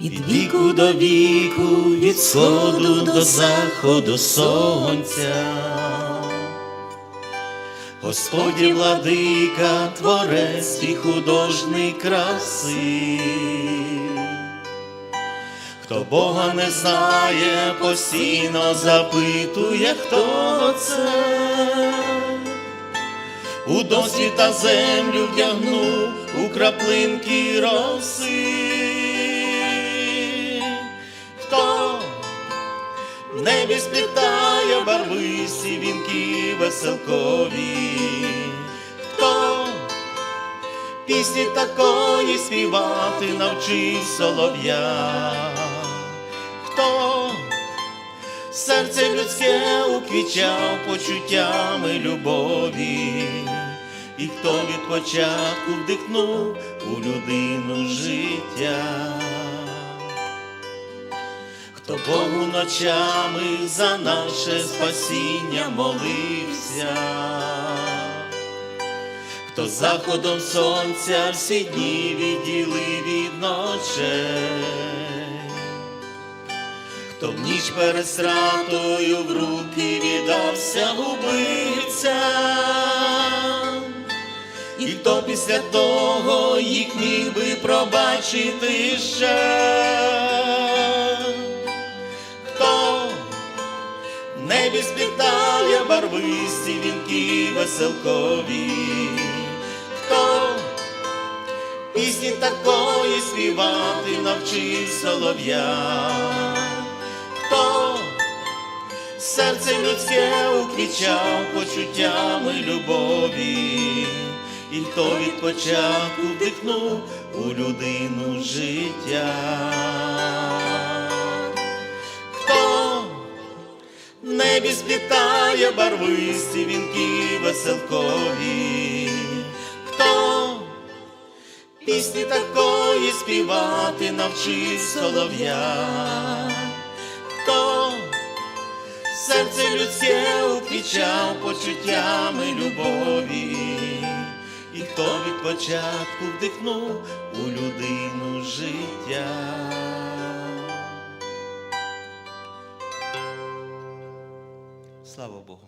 від віку до віку, від сходу до заходу сонця. Господь владика, творець і художник краси. Хто Бога не знає, постійно запитує, хто це. У досвіта землю вдягнув у краплинки роси. Небі сплітає барвисті вінки веселкові, хто пісні такої співати навчив солов'я, хто серце людське уквічав почуттями любові, і хто від початку вдихнув у людину життя хто Богу ночами за наше спасіння молився, хто заходом сонця всі дні відділив від ночей, хто в ніч перед стратою в руки віддався убивцям, і хто після того їх міг би пробачити ще барвисті вінки веселкові, хто пісні такої співати навчив солов'я, хто серце людське уквічав почуттями любові, і хто від початку вдихнув у людину життя небі сплітає барвисті вінки веселкові, хто пісні такої співати навчив солов'я, хто серце людське уквічав почуттями любові, і хто від початку вдихнув у людину життя. 可恶！